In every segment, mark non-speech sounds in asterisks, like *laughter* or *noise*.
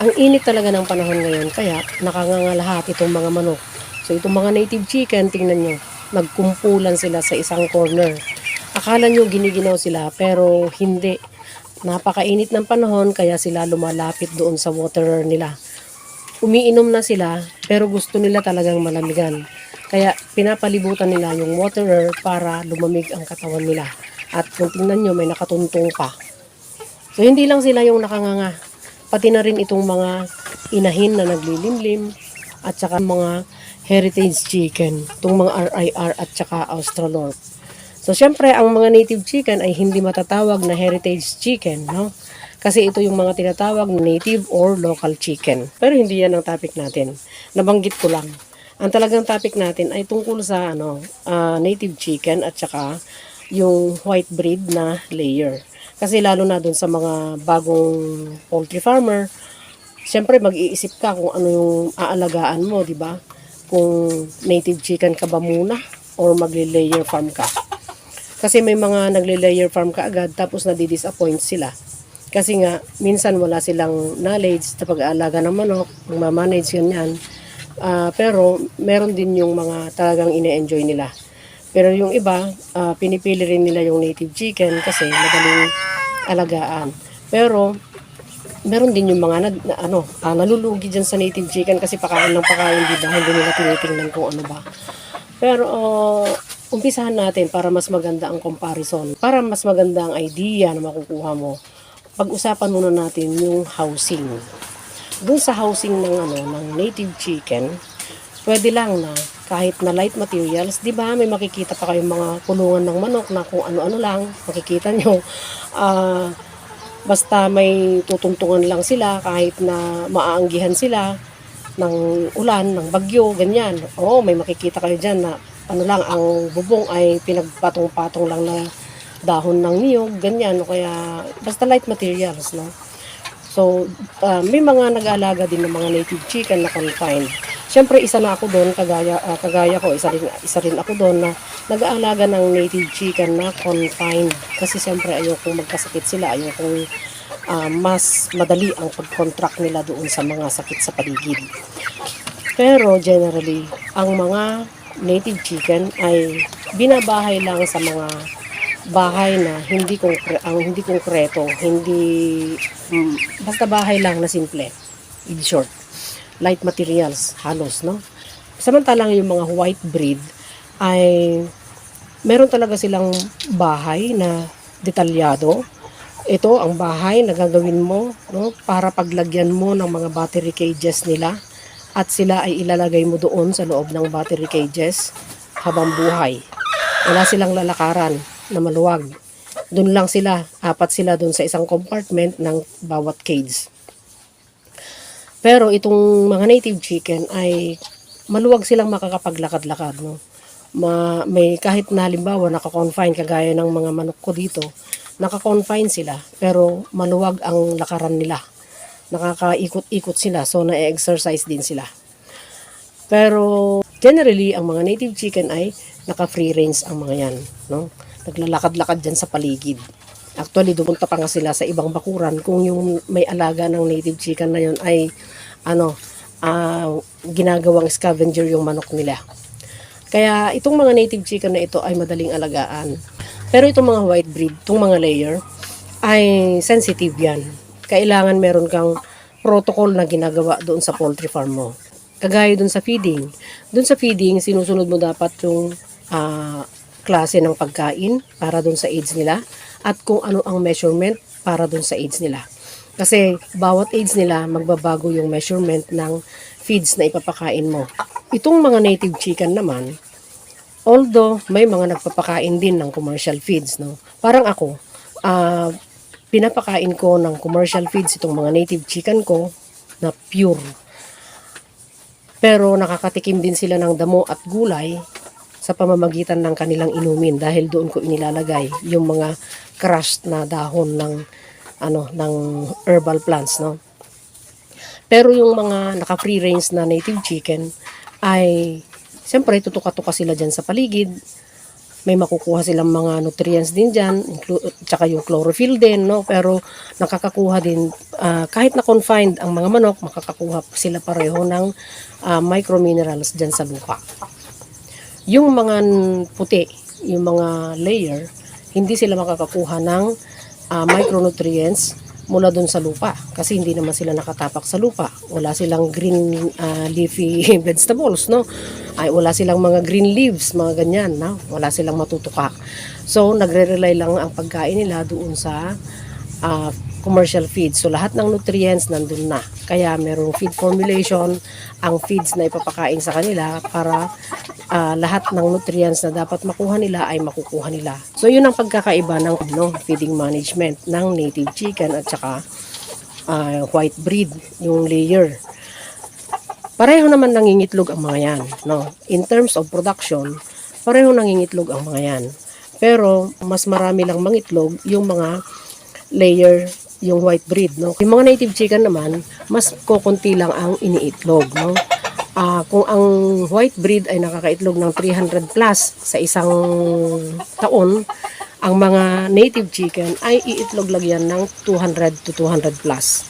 Ang init talaga ng panahon ngayon, kaya nakanganga lahat itong mga manok. So itong mga native chicken, tingnan nyo, nagkumpulan sila sa isang corner. Akala nyo giniginaw sila, pero hindi. Napakainit ng panahon, kaya sila lumalapit doon sa waterer nila. Umiinom na sila, pero gusto nila talagang malamigan. Kaya pinapalibutan nila yung waterer para lumamig ang katawan nila. At kung tingnan nyo, may nakatuntong pa. So hindi lang sila yung nakanganga. Pati na rin itong mga inahin na naglilimlim at saka mga heritage chicken, itong mga RIR at saka Australorp. So syempre ang mga native chicken ay hindi matatawag na heritage chicken, no? Kasi ito yung mga tinatawag na native or local chicken. Pero hindi yan ang topic natin. Nabanggit ko lang. Ang talagang topic natin ay tungkol sa ano, ah, native chicken at saka yung white breed na layer. Kasi lalo na dun sa mga bagong poultry farmer, syempre mag-iisip ka kung ano yung aalagaan mo, di ba? Kung native chicken ka ba muna or magli-layer farm ka. Kasi may mga nagle-layer farm ka agad tapos nadi-disappoint sila. Kasi nga, minsan wala silang knowledge sa pag-aalaga ng manok, ma-manage yun yan. Ah, pero meron din yung mga talagang ine-enjoy nila. Pero yung iba, ah, pinipili rin nila yung native chicken kasi madaling alagaan. Pero meron din yung mga na, na- ano, ah, nalulugi dyan sa native chicken kasi pakain ng pakain, di ba? Hindi nila tinitingnan kung ano ba. Pero uh, umpisahan natin para mas maganda ang comparison. Para mas maganda ang idea na makukuha mo. Pag-usapan muna natin yung housing. Doon sa housing ng ano ng native chicken, pwede lang na kahit na light materials, 'di ba? May makikita pa kayong mga kulungan ng manok na kung ano-ano lang, makikita nyo. Ah, basta may tutuntungan lang sila kahit na maaanggihan sila ng ulan, ng bagyo, ganyan. Oo, may makikita kayo dyan na ano lang, ang bubong ay pinagpatong-patong lang na dahon ng niyog, ganyan. O kaya, basta light materials, no? So, ah, may mga nag-aalaga din ng mga native chicken na confined. Siyempre, isa na ako doon, kagaya, ah, kagaya ko, isa rin, isa rin ako doon na nag-aalaga ng native chicken na confined. Kasi siyempre, ayokong magkasakit sila, ayokong ah, mas madali ang pag-contract nila doon sa mga sakit sa paligid. Pero generally, ang mga native chicken ay binabahay lang sa mga bahay na hindi konkre ang hindi konkreto, hindi mm, basta bahay lang na simple. In short, light materials halos, no? Samantalang yung mga white breed ay meron talaga silang bahay na detalyado. Ito ang bahay na gagawin mo no, para paglagyan mo ng mga battery cages nila at sila ay ilalagay mo doon sa loob ng battery cages habang buhay. Wala silang lalakaran na maluwag. Doon lang sila, apat sila doon sa isang compartment ng bawat cage. Pero itong mga native chicken ay maluwag silang makakapaglakad-lakad. No? Ma, may kahit na halimbawa naka-confine kagaya ng mga manok ko dito, naka-confine sila pero maluwag ang lakaran nila. Nakakaikot-ikot sila so na-exercise din sila. Pero generally ang mga native chicken ay naka-free range ang mga yan, no? Naglalakad-lakad diyan sa paligid. Actually, dumunta pa nga sila sa ibang bakuran kung yung may alaga ng native chicken na yun ay ano, ah, ginagawang scavenger yung manok nila. Kaya itong mga native chicken na ito ay madaling alagaan. Pero itong mga white breed, itong mga layer, ay sensitive yan. Kailangan meron kang protocol na ginagawa doon sa poultry farm mo. Kagaya doon sa feeding. Doon sa feeding, sinusunod mo dapat yung ah, klase ng pagkain para doon sa age nila at kung ano ang measurement para doon sa age nila. Kasi bawat age nila, magbabago yung measurement ng feeds na ipapakain mo. Itong mga native chicken naman, although may mga nagpapakain din ng commercial feeds, no? Parang ako, ah, pinapakain ko ng commercial feeds itong mga native chicken ko na pure. Pero nakakatikim din sila ng damo at gulay sa pamamagitan ng kanilang inumin dahil doon ko inilalagay yung mga crushed na dahon ng ano ng herbal plants no. Pero yung mga naka-free range na native chicken ay siyempre tutuka-tuka sila diyan sa paligid. may makukuha silang mga nutrients din dyan, tsaka yung chlorophyll din, no? Pero nakakakuha din, ah, kahit na confined ang mga manok, makakakuha sila pareho ng ah, microminerals dyan sa lupa. Yung mga puti, yung mga layer, hindi sila makakakuha ng ah, micronutrients mula dun sa lupa kasi hindi naman sila nakatapak sa lupa. Wala silang green ah, leafy *laughs* vegetables, no? Ay wala silang mga green leaves, mga ganyan, no? Wala silang matutuka. So nagre-rely lang ang pagkain nila doon sa ah, commercial feeds. So lahat ng nutrients nandun na. Kaya merong feed formulation, ang feeds na ipapakain sa kanila para ah, lahat ng nutrients na dapat makuha nila ay makukuha nila. So yun ang pagkakaiba ng no, feeding management ng native chicken at saka ah, white breed, yung layer. Pareho naman nangingitlog ang mga yan. No? In terms of production, pareho nangingitlog ang mga yan. Pero mas marami lang mangitlog yung mga layer yung white breed no yung mga native chicken naman mas kokonti lang ang iniitlog no Ah, kung ang white breed ay nakakaitlog ng 300 plus sa isang taon ang mga native chicken ay iitlog lang yan ng 200 to 200 plus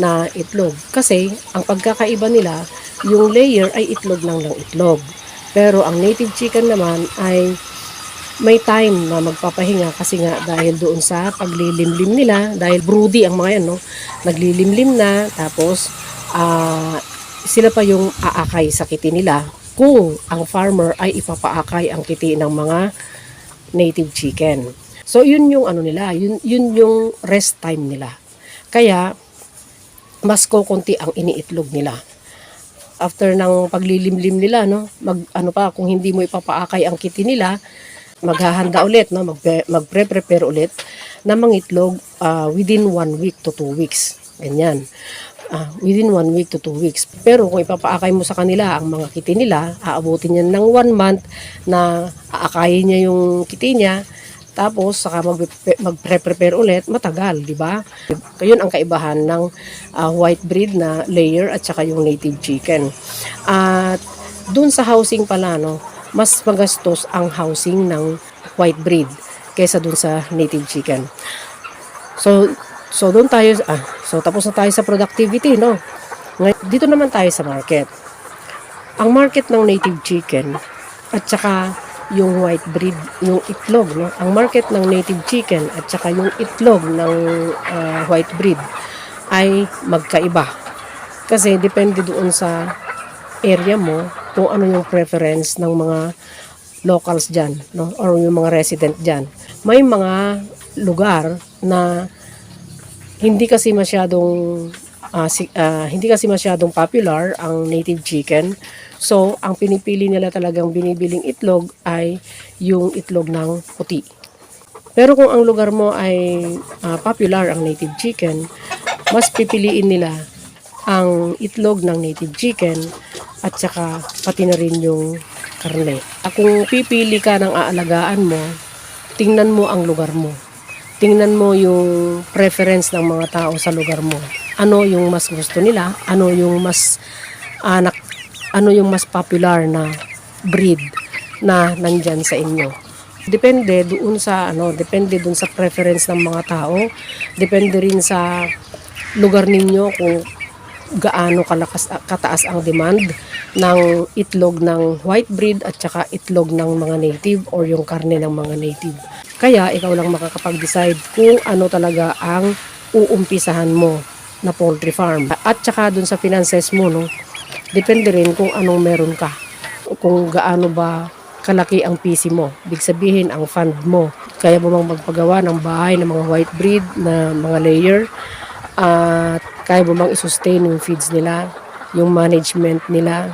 na itlog. Kasi ang pagkakaiba nila yung layer ay itlog lang ng itlog. Pero ang native chicken naman ay may time na magpapahinga kasi nga dahil doon sa paglilimlim nila dahil broody ang mga yan no? Naglilimlim na tapos ah, sila pa yung aakay sa kiti nila kung ang farmer ay ipapaakay ang kiti ng mga native chicken. So yun yung ano nila yun, yun yung rest time nila. Kaya mas kokonti ang iniitlog nila. After ng paglilimlim nila no mag ano pa kung hindi mo ipapaakay ang kiti nila maghahanda ulit no mag magpre-prepare ulit na mangitlog ah, within one week to two weeks ganyan. Ah, within one week to two weeks. Pero kung ipapaakay mo sa kanila ang mga kiti nila aabutin yan ng one month na aakayin niya yung kiti niya. Tapos saka mag magpre-prepare ulit matagal di ba? Yun ang kaibahan ng ah, white breed na layer at saka yung native chicken. At dun sa housing pala no mas magastos ang housing ng white breed kaysa dun sa native chicken. So so doon tayo ah, so tapos na tayo sa productivity no Ngay- dito naman tayo sa market ang market ng native chicken at saka yung white breed, yung itlog, no? Ang market ng native chicken at saka yung itlog ng ah, white breed ay magkaiba. Kasi depende doon sa area mo kung ano yung preference ng mga locals dyan, no? Or yung mga resident dyan. May mga lugar na hindi kasi masyadong ah, si- ah, hindi kasi masyadong popular ang native chicken. So, ang pinipili nila talagang binibiling itlog ay yung itlog ng puti. Pero kung ang lugar mo ay ah, popular ang native chicken, mas pipiliin nila ang itlog ng native chicken at saka pati na rin yung karne. Ah, Kung pipili ka ng aalagaan mo, tingnan mo ang lugar mo. Tingnan mo yung preference ng mga tao sa lugar mo. Ano yung mas gusto nila? Ano yung mas anak ano yung mas popular na breed na nandyan sa inyo. Depende doon sa ano, depende doon sa preference ng mga tao. Depende rin sa lugar ninyo kung gaano kalakas kataas ang demand ng itlog ng white breed at saka itlog ng mga native or yung karne ng mga native. Kaya ikaw lang makakapag-decide kung ano talaga ang uumpisahan mo na poultry farm. At saka dun sa finances mo, no, depende rin kung anong meron ka. Kung gaano ba kalaki ang PC mo. Big sabihin, ang fund mo. Kaya mo bang magpagawa ng bahay ng mga white breed na mga layer at kaya mo bang isustain yung feeds nila, yung management nila.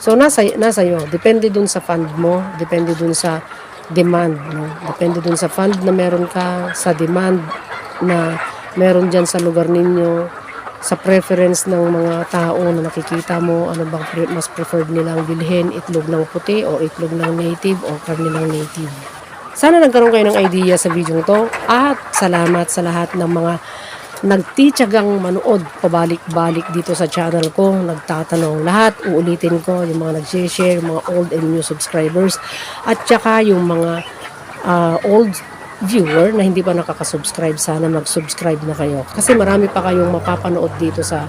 So nasa nasa iyo, depende dun sa fund mo, depende dun sa demand, no? Depende dun sa fund na meron ka, sa demand na meron diyan sa lugar ninyo, sa preference ng mga tao na nakikita mo, ano bang pre- mas preferred nilang bilhin, itlog ng puti o itlog ng native o karne ng native. Sana nagkaroon kayo ng idea sa video to at salamat sa lahat ng mga nagtitsagang manood pabalik-balik dito sa channel ko, nagtatanong lahat, uulitin ko yung mga nag-share, mga old and new subscribers at saka yung mga ah, old viewer na hindi pa nakaka-subscribe, sana mag-subscribe na kayo. Kasi marami pa kayong mapapanood dito sa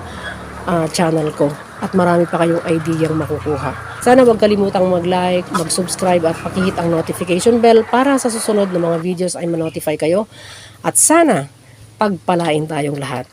ah, channel ko at marami pa kayong ideyang makukuha. Sana huwag kalimutang mag-like, mag-subscribe at pakihit ang notification bell para sa susunod na mga videos ay ma-notify kayo. At sana pagpalain tayong lahat.